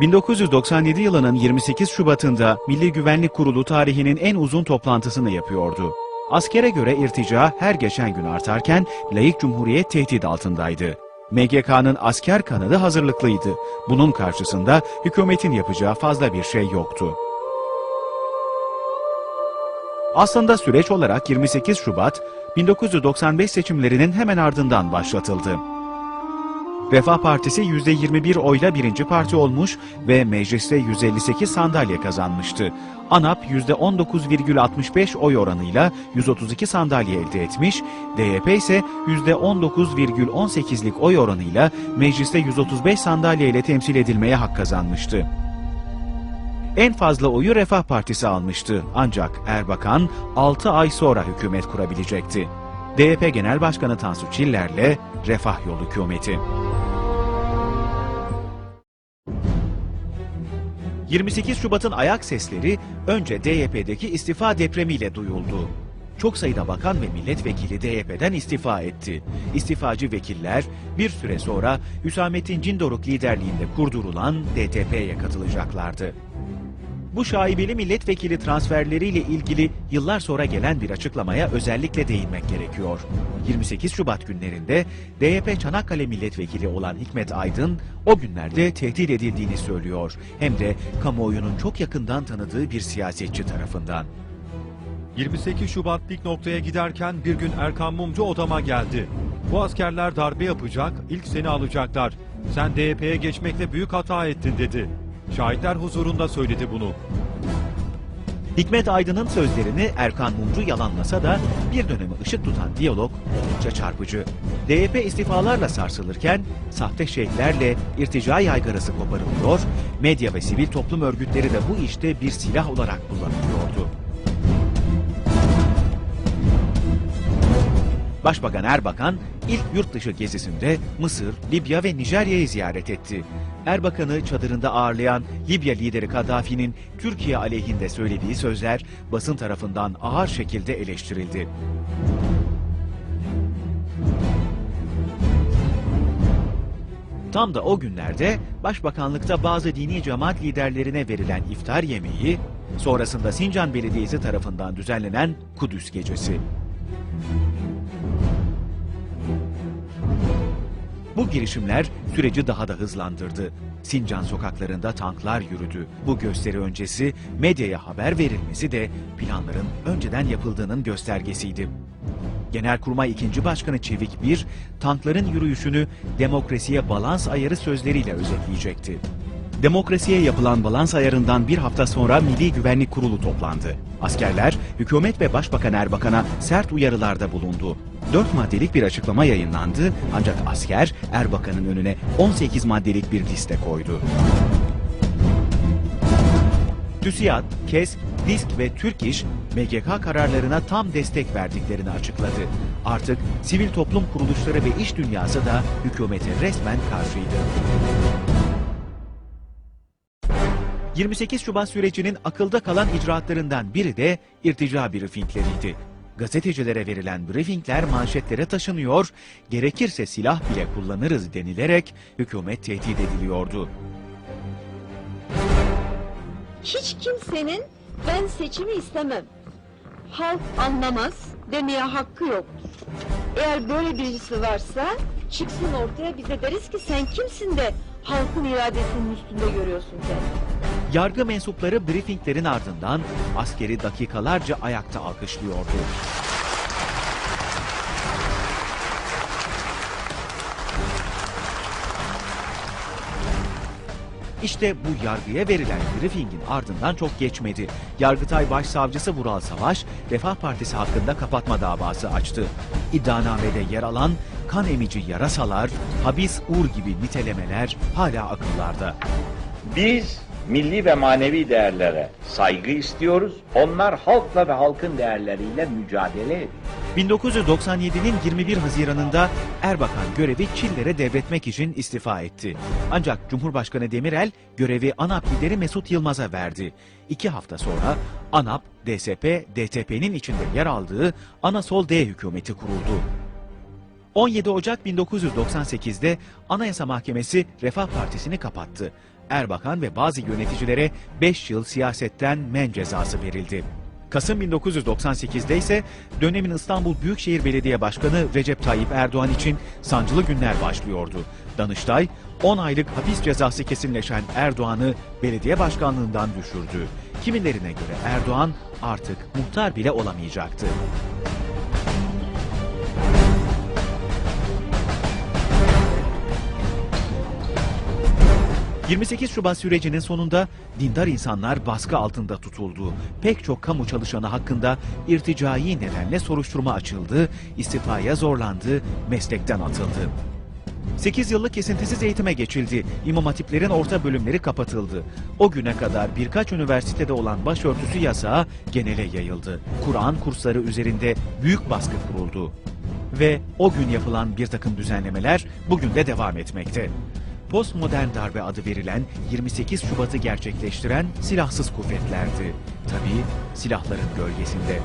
1997 yılının 28 Şubat'ında Milli Güvenlik Kurulu tarihinin en uzun toplantısını yapıyordu. Askere göre irtica her geçen gün artarken layık cumhuriyet tehdit altındaydı. MGK'nın asker kanadı hazırlıklıydı. Bunun karşısında hükümetin yapacağı fazla bir şey yoktu. Aslında süreç olarak 28 Şubat 1995 seçimlerinin hemen ardından başlatıldı. Refah Partisi %21 oyla birinci parti olmuş ve mecliste 158 sandalye kazanmıştı. ANAP %19,65 oy oranıyla 132 sandalye elde etmiş, DYP ise %19,18'lik oy oranıyla mecliste 135 sandalye ile temsil edilmeye hak kazanmıştı. En fazla oyu Refah Partisi almıştı ancak Erbakan 6 ay sonra hükümet kurabilecekti. DYP Genel Başkanı Tansu Çiller'le Refah Yolu hükümeti. 28 Şubat'ın ayak sesleri önce DYP'deki istifa depremiyle duyuldu. Çok sayıda bakan ve milletvekili DYP'den istifa etti. İstifacı vekiller bir süre sonra Hüsamettin Cindoruk liderliğinde kurdurulan DTP'ye katılacaklardı. Bu şaibeli milletvekili transferleriyle ilgili yıllar sonra gelen bir açıklamaya özellikle değinmek gerekiyor. 28 Şubat günlerinde DYP Çanakkale milletvekili olan Hikmet Aydın o günlerde tehdit edildiğini söylüyor. Hem de kamuoyunun çok yakından tanıdığı bir siyasetçi tarafından. 28 Şubat dik noktaya giderken bir gün Erkan Mumcu odama geldi. Bu askerler darbe yapacak, ilk seni alacaklar. Sen DYP'ye geçmekle büyük hata ettin dedi. Şahitler huzurunda söyledi bunu. Hikmet Aydın'ın sözlerini Erkan Mumcu yalanlasa da bir dönemi ışık tutan diyalog oldukça çarpıcı. DYP istifalarla sarsılırken sahte şeyhlerle irtica yaygarası koparılıyor, medya ve sivil toplum örgütleri de bu işte bir silah olarak kullanılıyordu. Başbakan Erbakan ilk yurt dışı gezisinde Mısır, Libya ve Nijerya'yı ziyaret etti. Erbakan'ı çadırında ağırlayan Libya lideri Kaddafi'nin Türkiye aleyhinde söylediği sözler basın tarafından ağır şekilde eleştirildi. Tam da o günlerde Başbakanlıkta bazı dini cemaat liderlerine verilen iftar yemeği, sonrasında Sincan Belediyesi tarafından düzenlenen Kudüs Gecesi. Bu girişimler süreci daha da hızlandırdı. Sincan sokaklarında tanklar yürüdü. Bu gösteri öncesi medyaya haber verilmesi de planların önceden yapıldığının göstergesiydi. Genelkurmay 2. Başkanı Çevik Bir, tankların yürüyüşünü demokrasiye balans ayarı sözleriyle özetleyecekti. Demokrasiye yapılan balans ayarından bir hafta sonra Milli Güvenlik Kurulu toplandı. Askerler, hükümet ve Başbakan Erbakan'a sert uyarılarda bulundu. Dört maddelik bir açıklama yayınlandı ancak asker Erbakan'ın önüne 18 maddelik bir liste koydu. TÜSİAD, KES, DİSK ve Türk İş, MGK kararlarına tam destek verdiklerini açıkladı. Artık sivil toplum kuruluşları ve iş dünyası da hükümete resmen karşıydı. 28 Şubat sürecinin akılda kalan icraatlarından biri de irtica briefingleriydi. Gazetecilere verilen briefingler manşetlere taşınıyor, gerekirse silah bile kullanırız denilerek hükümet tehdit ediliyordu. hiç kimsenin ben seçimi istemem. Halk anlamaz demeye hakkı yoktur. Eğer böyle birisi varsa çıksın ortaya bize deriz ki sen kimsin de halkın iradesinin üstünde görüyorsun kendini. Yargı mensupları briefinglerin ardından askeri dakikalarca ayakta alkışlıyordu. İşte bu yargıya verilen briefingin ardından çok geçmedi. Yargıtay Başsavcısı Vural Savaş, Refah Partisi hakkında kapatma davası açtı. İddianamede yer alan kan emici yarasalar, habis uğur gibi nitelemeler hala akıllarda. Biz milli ve manevi değerlere saygı istiyoruz. Onlar halkla ve halkın değerleriyle mücadele ediyor. 1997'nin 21 Haziran'ında Erbakan görevi Çiller'e devretmek için istifa etti. Ancak Cumhurbaşkanı Demirel görevi ANAP lideri Mesut Yılmaz'a verdi. İki hafta sonra ANAP, DSP, DTP'nin içinde yer aldığı Anasol D hükümeti kuruldu. 17 Ocak 1998'de Anayasa Mahkemesi Refah Partisi'ni kapattı. Erbakan ve bazı yöneticilere 5 yıl siyasetten men cezası verildi. Kasım 1998'de ise dönemin İstanbul Büyükşehir Belediye Başkanı Recep Tayyip Erdoğan için sancılı günler başlıyordu. Danıştay 10 aylık hapis cezası kesinleşen Erdoğan'ı belediye başkanlığından düşürdü. Kimilerine göre Erdoğan artık muhtar bile olamayacaktı. 28 Şubat sürecinin sonunda dindar insanlar baskı altında tutuldu. Pek çok kamu çalışanı hakkında irticai nedenle soruşturma açıldı, istifaya zorlandı, meslekten atıldı. 8 yıllık kesintisiz eğitime geçildi. İmam hatiplerin orta bölümleri kapatıldı. O güne kadar birkaç üniversitede olan başörtüsü yasağı genele yayıldı. Kur'an kursları üzerinde büyük baskı kuruldu. Ve o gün yapılan bir takım düzenlemeler bugün de devam etmekte. Postmodern darbe adı verilen 28 Şubat'ı gerçekleştiren silahsız kuvvetlerdi. Tabii silahların gölgesinde.